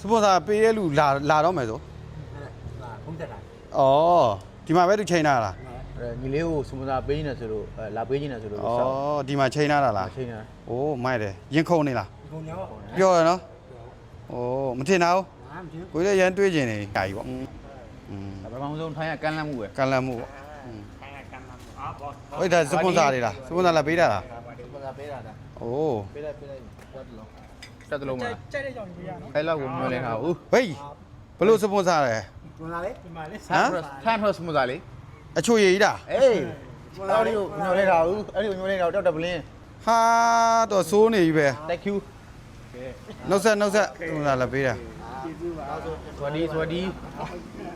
စပွန်ဆာပေးတဲ့လူလာလာတော့မယ်ဆို ဟာဖုန်းတက်တာ ဩဒီမှာပဲသူချိန်ထားတာ အဲညီလေးကိုစမစာပေးနေဆိုလို့အဲလာပေးနေဆိုလို့ ဩ ဆောက် ဒီမှာချိန်ထားတာလား ချိန်တာ โอ้မိုက်တယ်ရင်ခုန်နေလား ဒီကုန်းရော ပြောရနော်โอ้မထင်တာဘူး ဟာမကျင်း ကိုလည်းရန်တွေးကျင်နေကြာကြီးပေါ့อืม ဒါပထမဆုံးထိုင်းကကမ်းလှမ်းမှုပဲ ကလန်မှုပေါ့อืม ဆိုင်ကကမ်းမှာအာဘော ဟိုဒါစပွန်ဆာတွေလားစပွန်ဆာလာပေးတာလား စမစာပေးတာဒါ โอ้ ပေးလိုက်ပေးလိုက်တက်တလုံး တက်တလုံးမလား ကြိုက်တဲ့ကြောင်ကြီးရနော် အဲ့လောက်ကိုမျောလင်းထားဘူး ဟေးဘလို့စပွန်ဆာလဲ ဒီမှာလေဒီမှာလေ ဟမ် ထိုင်းဖရစမစာလေး အချိုရည်ကြီးတာ အေးအဲ့ဒီကိုမျောလင်းထားဘူးအဲ့ဒီကိုမျောလင်းထားတော့တက်ပလင်း ဟာတော့စိုးနေပြီပဲ thank you နှုတ်ဆက်နှုတ်ဆက်စပွန်ဆာလာပေးတာ ကျေးဇူးပါ စวัสดีสวัสดี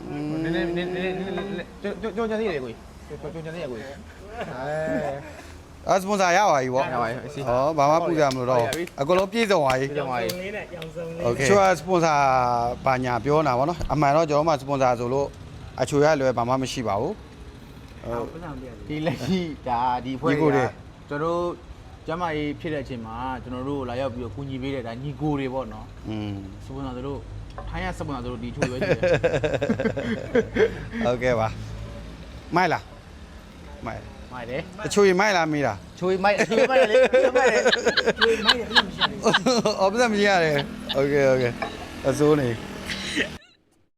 อืม နည်းနည်းနည်းနည်းကြောကြောချင်သေးတယ်ကိုကြောကြောချင်သေးရကိုအဲ အဲစပွန်ဆာရပါပြီပေါ့ ရပါပြီအစီ ဩဘာမှပူကြမလို့တော့အကုန်လုံးပြည့်စုံသွားပြီ ကြောင်ပါ စုံ ပြီ လေးနဲ့ရောင်စုံလေး โอเคချိုကစပွန်ဆာဘာညာပြောနေတာဗောနော်အမှန်တော့ကျွန်တော်မှစပွန်ဆာဆိုလို့အချိုရလွယ်ဘာမှမရှိပါဘူး ဟုတ်ပတ်စံပြရတယ် ဒီလက်ရှိဒါဒီဖွဲ့ ညီကိုတွေ ကကျွန်တော်တို့ကျမကြီးဖြစ်တဲ့အချိန်မှာကျွန်တော်တို့လာရောက်ပြီးတော့ကူညီပေးတဲ့ဒါညီကိုတွေပေါ့နော် อืม စပွန်ဆာတို့ထိုင်းရစပွန်ဆာတို့ဒီချိုရွေးကြည့်တယ် โอเคပါမိုက်လားမိုက် မိုက်တယ် အချိုရမိုက်လားမေးတာ ချိုးမိုက်ချိုးမိုက်လေချိုးမိုက်လေ ကျွေးမိုက်တယ်အဲ့လိုမရှိဘူး အော်ပစံမရရတယ်โอเคโอเคအစိုးနေ